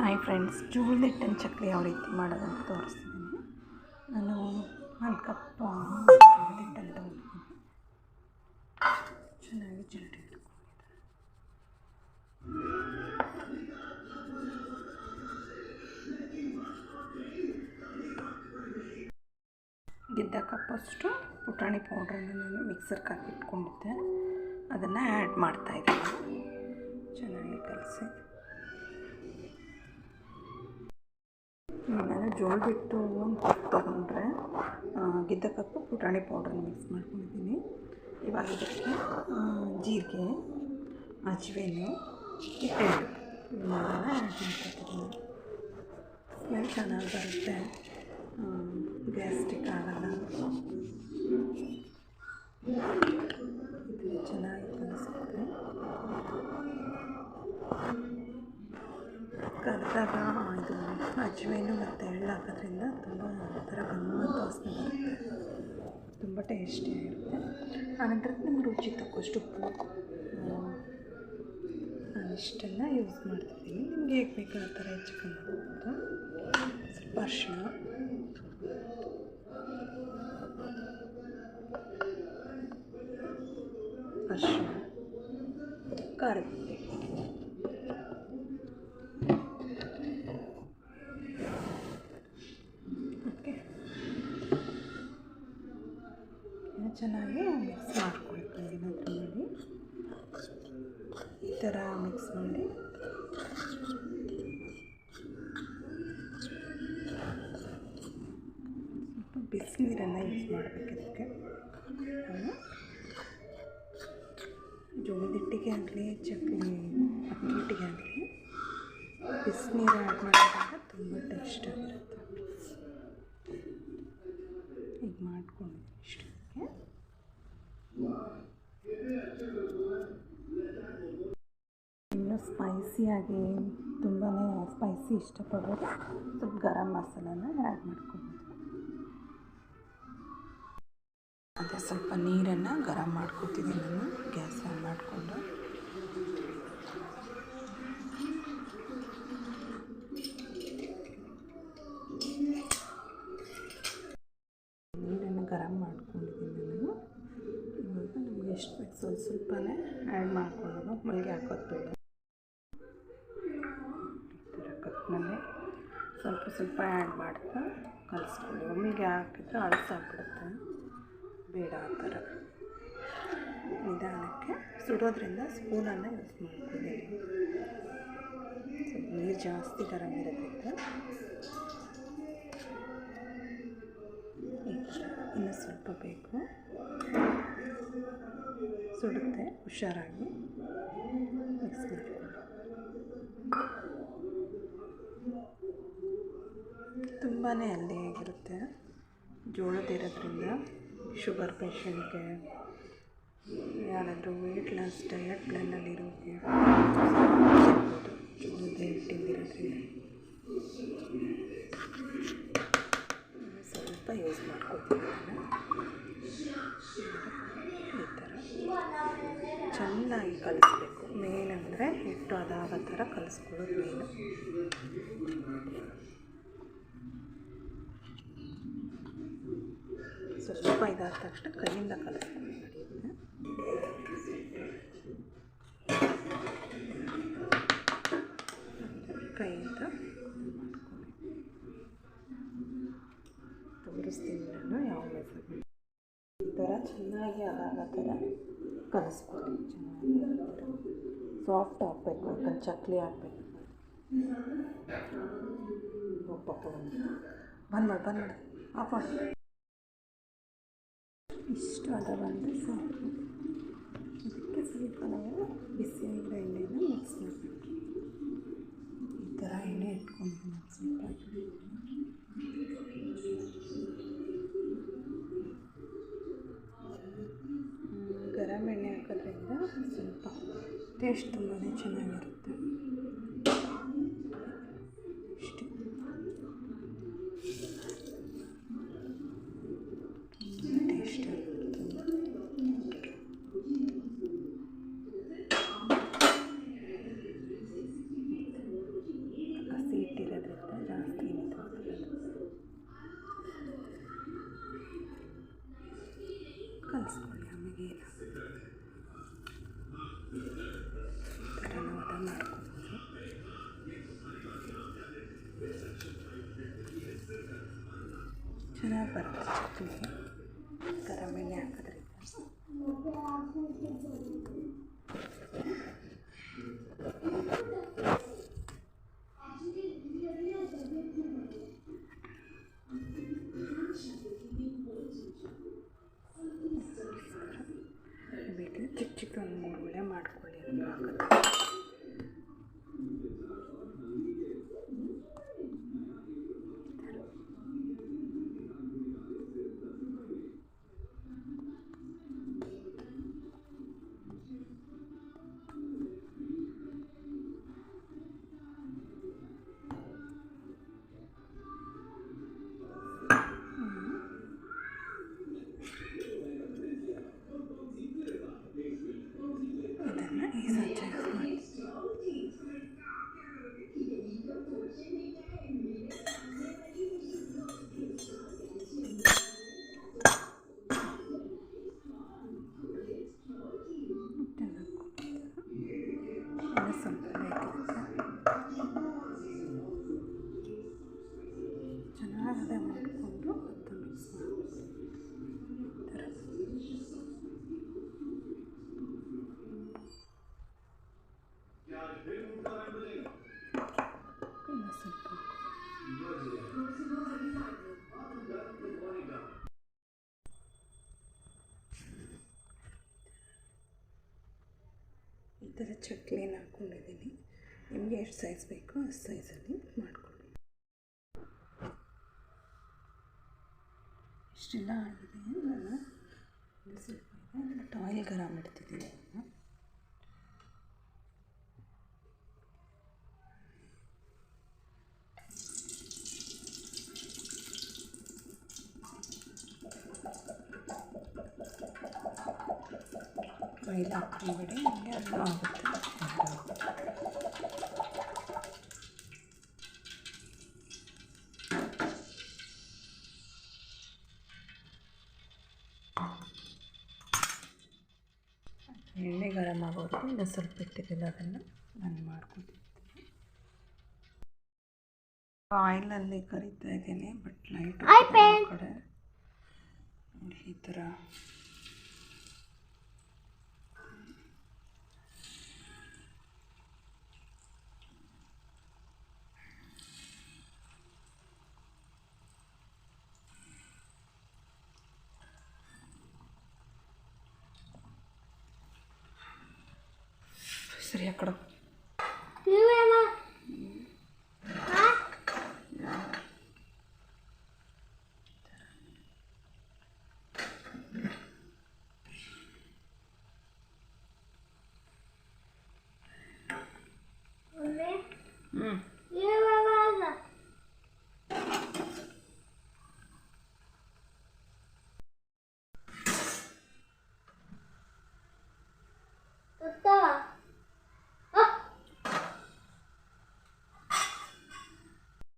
Hi friends, ಜೋಳದ ಹಿಟ್ಟಿನ ಚಕ್ಲಿ ಯಾವ ರೀತಿ ಮಾಡೋದಂತ ತೋರಿಸ್ತಿದ್ದೀನಿ. ನಾನು ಒಂದು ಕಪ್ ಜೋಳದ ಹಿಟ್ಟನ್ನು ಚೆನ್ನಾಗಿ ಜಲ್ದಿ ಗಿದ್ದ ಕಪ್ಪಷ್ಟು ಪುಟಾಣಿ ಪೌಡ್ರನ್ನು ನಾನು ಮಿಕ್ಸರ್ ಹಾಕಿ ಇಟ್ಕೊಂಡಿದ್ದೆ. ಅದನ್ನು ಆ್ಯಡ್ ಮಾಡ್ತಾಯಿದ್ದೀನಿ ಚೆನ್ನಾಗಿ ಕಲಸಿ. ನಾನು ಜೋಳ ಬಿಟ್ಟು ಒಂದು ಕಪ್ ತೊಗೊಂಡ್ರೆ ಗಿದ್ದ ಕಪ್ಪು ಪುಟಾಣಿ ಪೌಡ್ರನ್ನ ಮಿಕ್ಸ್ ಮಾಡ್ಕೊಂಡಿದ್ದೀನಿ. ಇವಾಗ ಇದಕ್ಕೆ ಜೀರಿಗೆ ಅಜ್ವೇನು ಹಿಟ್ಟೆಳ್ಳು ಇವನ್ನೆಲ್ಲ ಆ್ಯಡ್ ಮಾಡ್ಕೊತೀನಿ ಸ್ಮೆಲ್ ಚೆನ್ನಾಗಿ ಬರುತ್ತೆ. ಗ್ಯಾಸ್ಟ್ರಿಕ್ ಆಗಲ್ಲ. ಇದು ಚೆನ್ನಾಗಿ ಕಲಿಸ್ಕೊಂಡ್ರೆ ಕರೆದಾಗ ಅಜ್ವೇನು ಮತ್ತು ಎಳ್ಳು ಹಾಕೋದ್ರಿಂದ ತುಂಬ ಒಂಥರ ಗಮ್ಮತ್ತು ವಾಸನೆ ಬರುತ್ತೆ ತುಂಬ ಟೇಸ್ಟಿಯಾಗಿರುತ್ತೆ ಆನಂತರ ನಿಮ್ಗೆ ರುಚಿ ತಕ್ಕಷ್ಟು ಉಪ್ಪು. ಆ, ನಾನು ಇಷ್ಟೆಲ್ಲ ಯೂಸ್ ಮಾಡ್ತಿದ್ದೀನಿ. ನಿಮ್ಗೆ ಹೇಗೆ ಬೇಕು ಆ ಥರ ಹೆಚ್ಚು ಕಮ್ಮಿ ಮಾಡ್ಬೋದು. ಸ್ವಲ್ಪ ಅರಿಶಿಣ. ಅರಿಶಿಣ. ಖಾರದ ಚೆನ್ನಾಗಿ ಮಿಕ್ಸ್ ಮಾಡ್ಕೊಳ್ತೀವಿ ಮಾಡಿ ಈ ಥರ ಮಿಕ್ಸ್ ಮಾಡಿ. ಸ್ವಲ್ಪ ಬಿಸಿನೀರನ್ನು ಯೂಸ್ ಮಾಡಬೇಕು ಇದಕ್ಕೆ. ಜೋಳದ ಹಿಟ್ಟಿಗೆ ಆಗಲಿ, ಚಕ್ಲಿ ಅಕ್ಕಿ ಹಿಟ್ಟಿಗೆ ಆಗಲಿ, ಬಿಸಿನೀರು ಆ್ಯಡ್ ಮಾಡಿದಾಗ ತುಂಬ ಟೇಸ್ಟ್ ಆಗಿರುತ್ತೆ ಈಗ ಮಾಡ್ಕೊಂಡಿದ್ದೀನಿ ಇಷ್ಟಕ್ಕೆ ಇನ್ನು ಸ್ಪೈಸಿಯಾಗಿ ತುಂಬಾ ಸ್ಪೈಸಿ ಇಷ್ಟಪಡೋರು ಸ್ವಲ್ಪ ಗರಂ ಮಸಾಲೆನ ಆ್ಯಡ್ ಮಾಡ್ಕೊಬೋದು. ಅದೇ ಸ್ವಲ್ಪ ನೀರನ್ನು ಗರಂ ಮಾಡ್ಕೊತಿದ್ದೀನಿ ನಾನು. ಗ್ಯಾಸ್ ಆನ್ ಮಾಡಿಕೊಂಡು. ನೀರನ್ನು ಗರಂ ಮಾಡ್ಕೊಂಡಿದ್ದೀನಿ ನಾನು. ಇವಾಗ ನಮಗೆ ಎಷ್ಟು ಸ್ವಲ್ಪ ಸ್ವಲ್ಪನೇ ಆ್ಯಡ್ ಮಾಡ್ಕೊಳ್ಳೋದು. ಮಲ್ಲಿಗೆ ಹಾಕೋದು ಈ ಥರ ಕಪ್ನಲ್ಲಿ ಸ್ವಲ್ಪ ಸ್ವಲ್ಪ ಆ್ಯಡ್ ಮಾಡ್ತಾ ಕಲಿಸ್ಕೊಳ್ಳಿ. ಒಮ್ಮೆಗೆ ಹಾಕಿದ್ರೆ ಅಳಸಾಗ್ಬಿಡುತ್ತೆ ಬೇಡ ಆ ಥರ. ನಿಧಾನಕ್ಕೆ ಸುಡೋದ್ರಿಂದ ಸ್ಪೂನನ್ನು ಯೂಸ್ ಮಾಡ್ಕೊಳ್ಳಿ. ನೀರು ಜಾಸ್ತಿ ಗರಂ ಇರೋದ್ರಿಂದ ಇನ್ನೂ ಸ್ವಲ್ಪ ಬೇಕು. ಸುಡುತ್ತೆ, ಹುಷಾರಾಗಿ ಮಿಕ್ಸ್ ಮಾಡಿಕೊಳ್ಳಿ ತುಂಬಾ ಹೆಲ್ದಿಯಾಗಿರುತ್ತೆ ಜೋಳದ ಇರೋದ್ರಿಂದ ಶುಗರ್ ಪೇಷಂಟ್ಗೆ ಯಾರಾದರೂ ವೆಯ್ಟ್ ಲಾಸ್ ಡಯಟ್ ಪ್ಲ್ಯಾನಲ್ಲಿರೋರಿಗೆ ಸಿಗ್ಬೋದು ಜೋಳದ ಹಿಟ್ಟಿಂದಿರೋದ್ರಿಂದ ಸ್ವಲ್ಪ ಯೂಸ್ ಮಾಡ್ಕೊತೀನಿ ಈ ಥರ ಚೆನ್ನಾಗಿ ಕಲಿಸ್ಬೇಕು. ಮೇನ್ ಅಂದರೆ ಹಿಟ್ಟು ಅದಾಗೋ ಥರ ಕಲಿಸ್ಕೊಳ್ಳೋದು ಮೇನು ಸ್ವಲ್ಪ ಇದಾದ ತಕ್ಷಣ ಕೈಯಿಂದ ನಡೆಯುತ್ತೆ ಕೈಯಿಂದ ತೋರಿಸ್ತೀನಿ ನಾನು ಯಾವ ಈ ಥರ ಚೆನ್ನಾಗಿ ಅದಾಗೋ ಥರ ಕಲಿಸ್ಕೊಳ್ಳಿ ಚೆನ್ನಾಗಿ. ಸಾಫ್ಟ್ ಆಗಬೇಕು ಯಾಕಂದ್ರೆ ಚಕ್ಲಿ ಹಾಕ್ಬೇಕು. ಒಬ್ಬಪ್ಪ ಬಂದು ಬಂದ್ ಮಾಡಿ ಆಫ್ ಇಷ್ಟು ಅದ ಬಂದರೆ ಸಾಕು. ಅದಕ್ಕೆ ಸ್ವಲ್ಪ ನಾವು ಬಿಸಿಯಾಗಿರೋ ಎಣ್ಣೆನ ಮಿಕ್ಸ್ ಮಾಡಬೇಕು. ಈ ಥರ ಎಣ್ಣೆ ಇಟ್ಕೊಂಡು ಸ್ವಲ್ಪ ಗರಂ ಎಣ್ಣೆ ಹಾಕೋದ್ರಿಂದ ಸ್ವಲ್ಪ ಟೇಸ್ಟ್ ತುಂಬಾ ಚೆನ್ನಾಗಿರುತ್ತೆ ಇಷ್ಟು ಟೇಸ್ಟ್ ಕಲಿಸ್ಕೊಳ್ಳಿ ಆಮೇಲೆ ಏನು ಈ ಥರ ನಾವು ಅದನ್ನು ಮಾಡ್ಕೊಬೋದು ಚೆನ್ನಾಗಿ ಬರುತ್ತೆ ಚಟ್ನಿ ಗರಂ Şimdi de en büyük. ಥರ ಚಕ್ಲಿನ ಹಾಕ್ಕೊಂಡಿದ್ದೀನಿ ನಿಮಗೆ ಎಷ್ಟು ಸೈಜ್ ಬೇಕೋ ಅಷ್ಟು ಸೈಜಲ್ಲಿ ಮಾಡ್ಕೊಳ್ಳಿ ಇಷ್ಟೆಲ್ಲ ಆಗಿದೆ. ನಾನು ಸ್ವಲ್ಪ ಇದೆ. ಬಟ್ ಆಯಿಲ್ ಇಡ್ತಿದ್ದೀನಿ ನಾನು ಆಯಿಲ್ ಹಾಕ್ಕೊಂಡ್ಬಿಡಿ ಹಂಗೆ ಅನ್ನ ಆಗುತ್ತೆ. ಎಣ್ಣೆ ಗರಂ ಆಗೋದು ಇನ್ನು ಸ್ವಲ್ಪ ಇಟ್ಟಿದ್ದಿಲ್ಲ ಅದನ್ನು ನಾನು ಮಾಡ್ಕೊತೀನಿ ಆಯಿಲಲ್ಲಿ ಕರಿತಾ ಇದ್ದೀನಿ ಬಟ್ ಲೈಟ್ ಕಡೆ. ನೋಡಿ ಈ ಥರ ശരിയാക്കണം